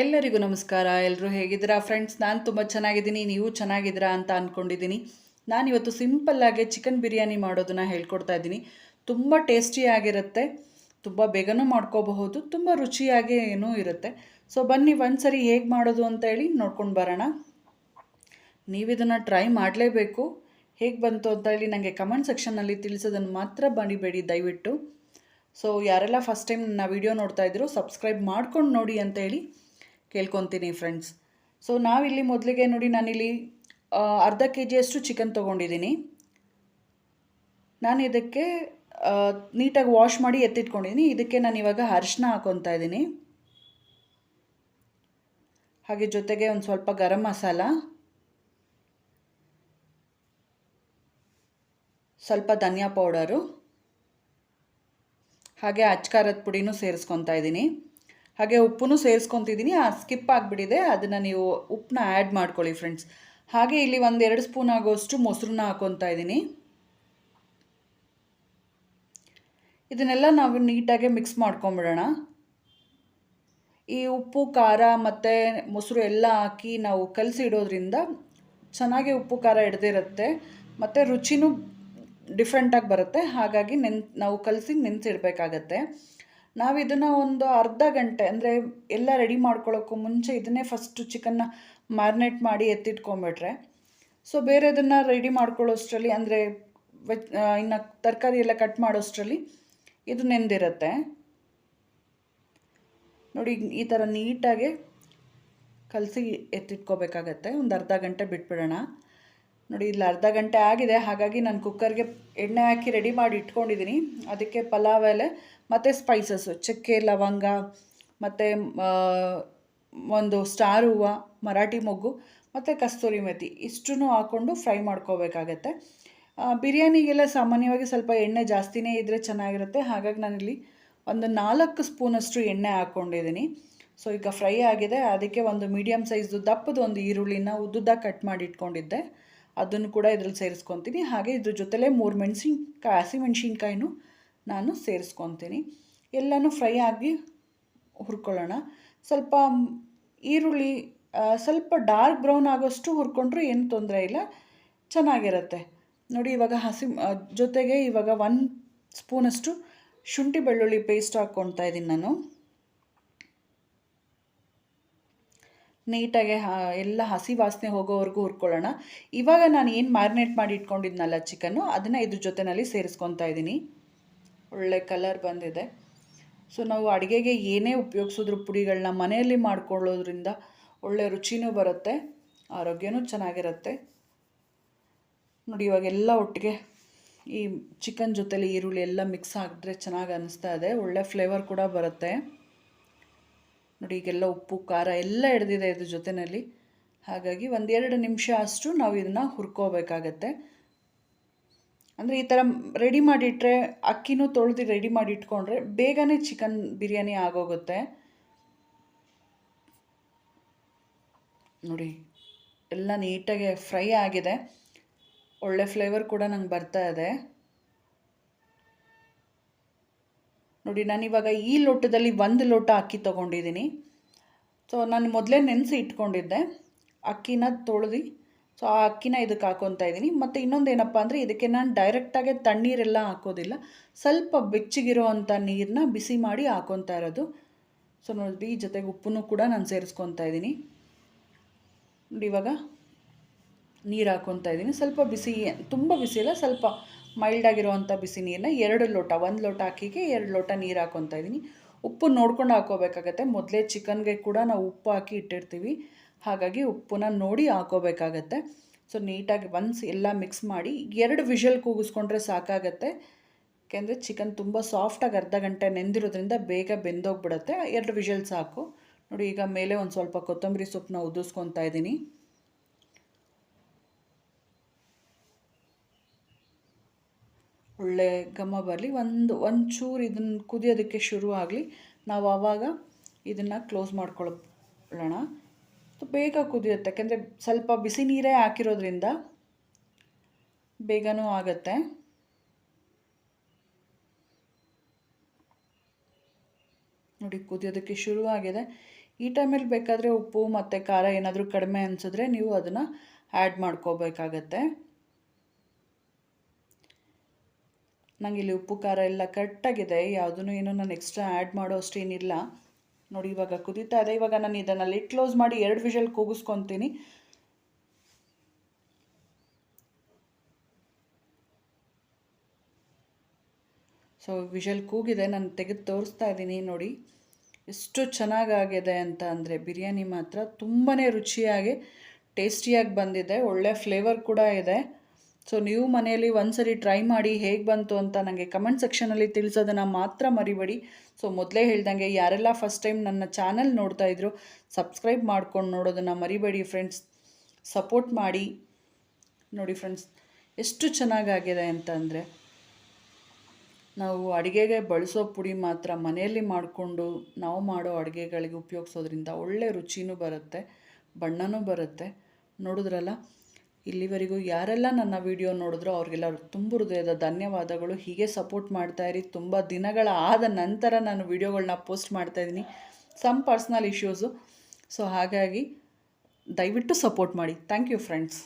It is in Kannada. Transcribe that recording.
ಎಲ್ಲರಿಗೂ ನಮಸ್ಕಾರ. ಎಲ್ಲರೂ ಹೇಗಿದ್ದೀರಾ? ಫ್ರೆಂಡ್ಸ್ ನಾನು ತುಂಬ ಚೆನ್ನಾಗಿದ್ದೀನಿ. ನೀವು ಚೆನ್ನಾಗಿದ್ದೀರಾ ಅಂತ ಅಂದ್ಕೊಂಡಿದ್ದೀನಿ ನಾನಿವತ್ತು ಸಿಂಪಲ್ಲಾಗಿ ಚಿಕನ್ ಬಿರಿಯಾನಿ ಮಾಡೋದನ್ನು ಹೇಳ್ಕೊಡ್ತಾ ಇದ್ದೀನಿ. ತುಂಬ ಟೇಸ್ಟಿಯಾಗಿರುತ್ತೆ ತುಂಬ ಬೇಗನೂ ಮಾಡ್ಕೋಬಹುದು. ತುಂಬ ರುಚಿಯಾಗೇನೂ ಇರುತ್ತೆ. ಸೊ ಬನ್ನಿ ಒಂದ್ಸರಿ ಹೇಗೆ ಮಾಡೋದು ಅಂತ ಹೇಳಿ ನೋಡ್ಕೊಂಡು ಬರೋಣ. ನೀವಿದನ್ನು ಟ್ರೈ ಮಾಡಲೇಬೇಕು. ಹೇಗೆ ಬಂತು ಅಂತ ಹೇಳಿ ನನಗೆ ಕಮೆಂಟ್ ಸೆಕ್ಷನ್ನಲ್ಲಿ ತಿಳಿಸೋದನ್ನು ಮಾತ್ರ ಬಂದಿಬೇಡಿ ದಯವಿಟ್ಟು. ಸೊ ಯಾರೆಲ್ಲ ಫಸ್ಟ್ ಟೈಮ್ ನನ್ನ ವಿಡಿಯೋ ನೋಡ್ತಾ ಇದ್ರು ಸಬ್ಸ್ಕ್ರೈಬ್ ಮಾಡ್ಕೊಂಡು ನೋಡಿ ಅಂತ ಹೇಳಿ ಕೇಳ್ಕೊತೀನಿ ಫ್ರೆಂಡ್ಸ್ ಸೊ ನಾವಿಲ್ಲಿ ಮೊದಲಿಗೆ ನೋಡಿ ನಾನಿಲ್ಲಿ ಅರ್ಧ ಕೆ ಜಿಯಷ್ಟು ಚಿಕನ್ ತೊಗೊಂಡಿದ್ದೀನಿ. ನಾನು ಇದಕ್ಕೆ ನೀಟಾಗಿ ವಾಶ್ ಮಾಡಿ ಎತ್ತಿಟ್ಕೊಂಡಿದ್ದೀನಿ. ಇದಕ್ಕೆ ನಾನು ಇವಾಗ ಅರಿಶಿನ ಹಾಕೊತಾ ಇದ್ದೀನಿ. ಹಾಗೆ ಜೊತೆಗೆ ಒಂದು ಸ್ವಲ್ಪ ಗರಂ ಮಸಾಲ. ಸ್ವಲ್ಪ ಧನಿಯಾ ಪೌಡರು ಹಾಗೆ ಅಚ್ಕಾರದ ಪುಡಿನೂ ಸೇರಿಸ್ಕೊತಾ ಇದ್ದೀನಿ. ಹಾಗೆ ಉಪ್ಪು ಸೇರಿಸ್ಕೊತಿದ್ದೀನಿ. ಆ ಸ್ಕಿಪ್ ಆಗಿಬಿಟ್ಟಿದೆ. ಅದನ್ನು ನೀವು ಉಪ್ಪನ್ನ ಆ್ಯಡ್ ಮಾಡ್ಕೊಳ್ಳಿ ಫ್ರೆಂಡ್ಸ್. ಹಾಗೆ ಇಲ್ಲಿ ಒಂದು ಎರಡು ಸ್ಪೂನ್ ಆಗೋಷ್ಟು ಮೊಸರನ್ನ ಹಾಕೊತಾ ಇದ್ದೀನಿ. ಇದನ್ನೆಲ್ಲ ನಾವು ನೀಟಾಗಿ ಮಿಕ್ಸ್ ಮಾಡ್ಕೊಂಬಿಡೋಣ. ಈ ಉಪ್ಪು, ಖಾರ ಮತ್ತು ಮೊಸರು ಎಲ್ಲ ಹಾಕಿ ನಾವು ಕಲಸಿ ಇಡೋದ್ರಿಂದ ಚೆನ್ನಾಗಿ ಉಪ್ಪು, ಖಾರ ಹಿಡ್ದಿರುತ್ತೆ. ಮತ್ತು ರುಚಿನೂ ಡಿಫ್ರೆಂಟಾಗಿ ಬರುತ್ತೆ. ಹಾಗಾಗಿ ನೆನ್, ನಾವು ಕಲಸಿ ನೆನೆಸಿಡ್ಬೇಕಾಗತ್ತೆ. ನಾವು ಇದನ್ನು ಒಂದು ಅರ್ಧ ಗಂಟೆ ಅಂದರೆ ಎಲ್ಲ ರೆಡಿ ಮಾಡ್ಕೊಳ್ಳೋಕ್ಕೂ ಮುಂಚೆ ಇದನ್ನೇ ಫಸ್ಟು ಚಿಕನ್ನ ಮ್ಯಾರಿನೇಟ್ ಮಾಡಿ ಎತ್ತಿಟ್ಕೊಂಬಿಟ್ರೆ ಸೊ ಬೇರೆದನ್ನು ರೆಡಿ ಮಾಡ್ಕೊಳ್ಳೋಷ್ಟರಲ್ಲಿ ಅಂದರೆ ವೆಜ್ ಇನ್ನು ತರಕಾರಿ ಎಲ್ಲ ಕಟ್ ಮಾಡೋಷ್ಟರಲ್ಲಿ ಇದು ನೆಂದಿರುತ್ತೆ. ನೋಡಿ, ಈ ಥರ ನೀಟಾಗಿ ಕಲಸಿ ಎತ್ತಿಟ್ಕೋಬೇಕಾಗತ್ತೆ. ಒಂದು ಅರ್ಧ ಗಂಟೆ ಬಿಟ್ಬಿಡೋಣ. ನೋಡಿ ಇಲ್ಲಿ ಅರ್ಧ ಗಂಟೆ ಆಗಿದೆ. ಹಾಗಾಗಿ ನಾನು ಕುಕ್ಕರ್ಗೆ ಎಣ್ಣೆ ಹಾಕಿ ರೆಡಿ ಮಾಡಿ ಇಟ್ಕೊಂಡಿದ್ದೀನಿ ಅದಕ್ಕೆ ಪಲಾವ್ ಎಲೆ ಮತ್ತು ಸ್ಪೈಸಸ್ಸು ಚಕ್ಕೆ, ಲವಂಗ, ಮತ್ತು ಒಂದು ಸ್ಟಾರ್ ಹೂವು, ಮರಾಠಿ ಮೊಗ್ಗು, ಮತ್ತು ಕಸ್ತೂರಿ ಮೆಥಿ ಇಷ್ಟನ್ನು ಹಾಕ್ಕೊಂಡು ಫ್ರೈ ಮಾಡ್ಕೋಬೇಕಾಗತ್ತೆ. ಬಿರಿಯಾನಿಗೆಲ್ಲ ಸಾಮಾನ್ಯವಾಗಿ ಸ್ವಲ್ಪ ಎಣ್ಣೆ ಜಾಸ್ತಿನೇ ಇದ್ದರೆ ಚೆನ್ನಾಗಿರುತ್ತೆ. ಹಾಗಾಗಿ ನಾನಿಲ್ಲಿ ಒಂದು ನಾಲ್ಕು ಸ್ಪೂನಷ್ಟು ಎಣ್ಣೆ ಹಾಕ್ಕೊಂಡಿದ್ದೀನಿ. ಸೊ, ಈಗ ಫ್ರೈ ಆಗಿದೆ. ಅದಕ್ಕೆ ಒಂದು ಮೀಡಿಯಮ್ ಸೈಜ್ದು ದಪ್ಪದ ಒಂದು ಈರುಳ್ಳಿನ ಉದ್ದುದ್ದ ಕಟ್ ಮಾಡಿ ಇಟ್ಕೊಂಡಿದ್ದೆ ಅದನ್ನು ಕೂಡ ಇದ್ರಲ್ಲಿ ಸೇರಿಸ್ಕೊತೀನಿ. ಹಾಗೆ ಇದ್ರ ಜೊತೆಲೇ ಮೂರು ಮೆಣಸಿನ್ಕಾಯಿ ಹಸಿಮೆಣ್ಸಿನ್ಕಾಯಿನೂ ನಾನು ಸೇರಿಸ್ಕೊತೀನಿ. ಎಲ್ಲನೂ ಫ್ರೈ ಆಗಿ ಹುರ್ಕೊಳ್ಳೋಣ. ಸ್ವಲ್ಪ ಈರುಳ್ಳಿ ಸ್ವಲ್ಪ ಡಾರ್ಕ್ ಬ್ರೌನ್ ಆಗೋಷ್ಟು ಹುರ್ಕೊಂಡ್ರೂ ಏನು ತೊಂದರೆ ಇಲ್ಲ. ಚೆನ್ನಾಗಿರುತ್ತೆ. ನೋಡಿ, ಇವಾಗ ಹಸಿ ಜೊತೆಗೆ ಇವಾಗ ಒನ್ ಸ್ಪೂನಷ್ಟು ಶುಂಠಿ ಬೆಳ್ಳುಳ್ಳಿ ಪೇಸ್ಟ್ ಹಾಕ್ಕೊಳ್ತಾ ಇದ್ದೀನಿ ನಾನು. ನೀಟಾಗಿ ಎಲ್ಲ ಹಸಿ ವಾಸನೆ ಹೋಗೋವರೆಗೂ ಹುರ್ಕೊಳ್ಳೋಣ. ಇವಾಗ ನಾನು ಏನು ಮ್ಯಾರಿನೇಟ್ ಮಾಡಿ ಇಟ್ಕೊಂಡಿದ್ನಲ್ಲ ಚಿಕನ್ನು, ಅದನ್ನು ಇದ್ರ ಜೊತೆಯಲ್ಲಿ ಸೇರಿಸ್ಕೊತಾ ಇದ್ದೀನಿ. ಒಳ್ಳೆ ಕಲರ್ ಬಂದಿದೆ. ಸೊ ನಾವು ಅಡುಗೆಗೆ ಏನೇ ಉಪಯೋಗಿಸಿದ್ರು ಪುಡಿಗಳನ್ನ ಮನೆಯಲ್ಲಿ ಮಾಡ್ಕೊಳ್ಳೋದ್ರಿಂದ ಒಳ್ಳೆ ರುಚಿನೂ ಬರುತ್ತೆ, ಆರೋಗ್ಯನೂ ಚೆನ್ನಾಗಿರುತ್ತೆ. ನೋಡಿ ಇವಾಗೆಲ್ಲ ಒಟ್ಟಿಗೆ ಈ ಚಿಕನ್ ಜೊತೆಲಿ ಈರುಳ್ಳಿ ಎಲ್ಲ ಮಿಕ್ಸ್ ಆಗಿದ್ರೆ ಚೆನ್ನಾಗಿ ಅನ್ನಿಸ್ತಾ ಇದೆ. ಒಳ್ಳೆ ಫ್ಲೇವರ್ ಕೂಡ ಬರುತ್ತೆ. ನೋಡಿ ಈಗೆಲ್ಲ ಉಪ್ಪು, ಖಾರ ಎಲ್ಲ ಹಿಡ್ದಿದೆ ಇದ್ರ ಜೊತೆಯಲ್ಲಿ ಹಾಗಾಗಿ ಒಂದೆರಡು ನಿಮಿಷ ಅಷ್ಟು ನಾವು ಇದನ್ನು ಹುರ್ಕೋಬೇಕಾಗತ್ತೆ. ಅಂದರೆ ಈ ಥರ ರೆಡಿ ಮಾಡಿಟ್ರೆ, ಅಕ್ಕಿನೂ ತೊಳೆದು ರೆಡಿ ಮಾಡಿ ಇಟ್ಕೊಂಡ್ರೆ ಬೇಗನೆ ಚಿಕನ್ ಬಿರಿಯಾನಿ ಆಗೋಗುತ್ತೆ. ನೋಡಿ, ಎಲ್ಲ ನೀಟಾಗಿ ಫ್ರೈ ಆಗಿದೆ. ಒಳ್ಳೆ ಫ್ಲೇವರ್ ಕೂಡ ನಂಗೆ ಬರ್ತಾ ಇದೆ. ನೋಡಿ, ನಾನಿವಾಗ ಈ ಲೋಟದಲ್ಲಿ ಒಂದು ಲೋಟ ಅಕ್ಕಿ ತೊಗೊಂಡಿದ್ದೀನಿ. ಸೊ ನಾನು ಮೊದಲೇ ನೆನೆಸಿ ಇಟ್ಕೊಂಡಿದ್ದೆ. ಅಕ್ಕಿನ ತೊಳೆದು ಸೊ ಆ ಅಕ್ಕಿನ ಇದಕ್ಕೆ ಹಾಕೊತಾ ಇದ್ದೀನಿ. ಮತ್ತು ಇನ್ನೊಂದು ಏನಪ್ಪ ಅಂದರೆ ಇದಕ್ಕೆ ನಾನು ಡೈರೆಕ್ಟಾಗಿ ತಣ್ಣೀರೆಲ್ಲ ಹಾಕೋದಿಲ್ಲ. ಸ್ವಲ್ಪ ಬೆಚ್ಚಗಿರೋ ಅಂಥ ನೀರನ್ನ ಬಿಸಿ ಮಾಡಿ ಹಾಕೊತಾ ಇರೋದು. ಸೊ ನೋಡಿ ಜೊತೆಗೆ ಉಪ್ಪನ್ನು ಕೂಡ ನಾನು ಸೇರಿಸ್ಕೊತಾ ಇದ್ದೀನಿ. ನೋಡಿ ಇವಾಗ ನೀರು ಹಾಕೊತ ಇದ್ದೀನಿ. ಸ್ವಲ್ಪ ಬಿಸಿ, ತುಂಬ ಬಿಸಿ ಇಲ್ಲ ಸ್ವಲ್ಪ ಮೈಲ್ಡ್ ಆಗಿರುವಂಥ ಬಿಸಿ ನೀರನ್ನ ಎರಡು ಲೋಟ, ಒಂದು ಲೋಟ ಅಕ್ಕಿಗೆ ಎರಡು ಲೋಟ ನೀರು ಹಾಕ್ಕೊತಾ ಇದ್ದೀನಿ. ಉಪ್ಪು ನೋಡ್ಕೊಂಡು ಹಾಕೋಬೇಕಾಗತ್ತೆ. ಮೊದಲೇ ಚಿಕನ್ಗೆ ಕೂಡ ನಾವು ಉಪ್ಪು ಹಾಕಿ ಇಟ್ಟಿರ್ತೀವಿ. ಹಾಗಾಗಿ ಉಪ್ಪನ್ನ ನೋಡಿ ಹಾಕೋಬೇಕಾಗತ್ತೆ. ಸೊ ನೀಟಾಗಿ ಒನ್ಸ್ ಎಲ್ಲ ಮಿಕ್ಸ್ ಮಾಡಿ ಎರಡು ವಿಷಲ್ ಕೂಗಿಸ್ಕೊಂಡ್ರೆ ಸಾಕಾಗತ್ತೆ. ಯಾಕೆಂದರೆ ಚಿಕನ್ ತುಂಬ ಸಾಫ್ಟಾಗಿ ಅರ್ಧ ಗಂಟೆ ನೆಂದಿರೋದ್ರಿಂದ ಬೇಗ ಬೆಂದೋಗ್ಬಿಡತ್ತೆ. ಎರಡು ವಿಷಲ್ ಸಾಕು. ನೋಡಿ, ಈಗ ಮೇಲೆ ಒಂದು ಸ್ವಲ್ಪ ಕೊತ್ತಂಬರಿ ಸೊಪ್ಪನ್ನ ಉದಿಸ್ಕೊತಾ ಇದ್ದೀನಿ. ಒಳ್ಳೆ ಘಮ ಬರಲಿ. ಒಂದು, ಒಂಚೂರು ಇದನ್ನು ಕುದಿಯೋದಕ್ಕೆ ಶುರು ಆಗಲಿ ನಾವು ಆವಾಗ ಇದನ್ನು ಕ್ಲೋಸ್ ಮಾಡ್ಕೊಳ್ಳೋಣ ಬೇಗ ಕುದಿಯುತ್ತೆ. ಯಾಕೆಂದರೆ ಸ್ವಲ್ಪ ಬಿಸಿ ನೀರೇ ಹಾಕಿರೋದ್ರಿಂದ ಬೇಗನೂ ಆಗುತ್ತೆ. ನೋಡಿ, ಕುದಿಯೋದಕ್ಕೆ ಶುರುವಾಗಿದೆ ಈ ಟೈಮಲ್ಲಿ ಬೇಕಾದರೆ ಉಪ್ಪು ಮತ್ತು ಖಾರ ಏನಾದರೂ ಕಡಿಮೆ ಅನಿಸಿದ್ರೆ ನೀವು ಅದನ್ನು ಆ್ಯಡ್ ಮಾಡ್ಕೋಬೇಕಾಗತ್ತೆ. ನನಗೆ ಇಲ್ಲಿ ಉಪ್ಪು, ಖಾರ ಎಲ್ಲ ಕರೆಕ್ಟಾಗಿದೆ. ಯಾವುದೂ ಏನೂ ನಾನು ಎಕ್ಸ್ಟ್ರಾ ಆ್ಯಡ್ ಮಾಡೋ ಅಷ್ಟೇನಿಲ್ಲ. ನೋಡಿ, ಇವಾಗ ಕುದೀತಾ ಇದೆ. ಇವಾಗ ನಾನು ಇದನ್ನು ಲಿಟ್ ಕ್ಲೋಸ್ ಮಾಡಿ ಎರಡು ವಿಷಲ್ ಕೂಗಿಸ್ಕೊತೀನಿ. ಸೊ ವಿಷಲ್ ಕೂಗಿದೆ. ನಾನು ತೆಗೆದು ತೋರಿಸ್ತಾ ಇದ್ದೀನಿ. ನೋಡಿ, ಎಷ್ಟು ಚೆನ್ನಾಗಾಗಿದೆ ಅಂತ ಅಂದರೆ ಬಿರಿಯಾನಿ ಮಾತ್ರ ತುಂಬಾ ರುಚಿಯಾಗಿ ಟೇಸ್ಟಿಯಾಗಿ ಬಂದಿದೆ. ಒಳ್ಳೆ ಫ್ಲೇವರ್ ಕೂಡ ಇದೆ. ಸೊ ನೀವು ಮನೆಯಲ್ಲಿ ಒಂದ್ಸರಿ ಟ್ರೈ ಮಾಡಿ ಹೇಗೆ ಬಂತು ಅಂತ ನನಗೆ ಕಮೆಂಟ್ ಸೆಕ್ಷನಲ್ಲಿ ತಿಳಿಸೋದನ್ನು ಮಾತ್ರ ಮರಿಬೇಡಿ. ಸೊ ಮೊದಲೇ ಹೇಳ್ದಂಗೆ ಯಾರೆಲ್ಲ ಫಸ್ಟ್ ಟೈಮ್ ನನ್ನ ಚಾನಲ್ ನೋಡ್ತಾ ಇದ್ರು ಸಬ್ಸ್ಕ್ರೈಬ್ ಮಾಡ್ಕೊಂಡು ನೋಡೋದನ್ನು ಮರಿಬೇಡಿ ಫ್ರೆಂಡ್ಸ್ ಸಪೋರ್ಟ್ ಮಾಡಿ. ನೋಡಿ ಫ್ರೆಂಡ್ಸ್ ಎಷ್ಟು ಚೆನ್ನಾಗಾಗಿದೆ ಅಂತ ಅಂದರೆ ನಾವು ಅಡುಗೆಗೆ ಬಳಸೋ ಪುಡಿ ಮಾತ್ರ ಮನೆಯಲ್ಲಿ ಮಾಡಿಕೊಂಡು ನಾವು ಮಾಡೋ ಅಡುಗೆಗಳಿಗೆ ಉಪಯೋಗಿಸೋದ್ರಿಂದ ಒಳ್ಳೆ ರುಚಿನೂ ಬರುತ್ತೆ, ಬಣ್ಣನೂ ಬರುತ್ತೆ. ನೋಡಿದ್ರಲ್ಲ? ಇಲ್ಲಿವರೆಗೂ ಯಾರೆಲ್ಲ ನನ್ನ ವಿಡಿಯೋ ನೋಡಿದ್ರೋ ಅವ್ರಿಗೆಲ್ಲ ತುಂಬ ಹೃದಯದ ಧನ್ಯವಾದಗಳು. ಹೀಗೆ ಸಪೋರ್ಟ್ ಮಾಡ್ತಾಯಿರಿ ತುಂಬ ದಿನಗಳ ಆದ ನಂತರ ನಾನು ವಿಡಿಯೋಗಳನ್ನ ಪೋಸ್ಟ್ ಮಾಡ್ತಾಯಿದ್ದೀನಿ ಸಮ್ ಪರ್ಸ್ನಲ್ ಇಶ್ಯೂಸು. ಸೊ ಹಾಗಾಗಿ ದಯವಿಟ್ಟು ಸಪೋರ್ಟ್ ಮಾಡಿ. Thank you friends.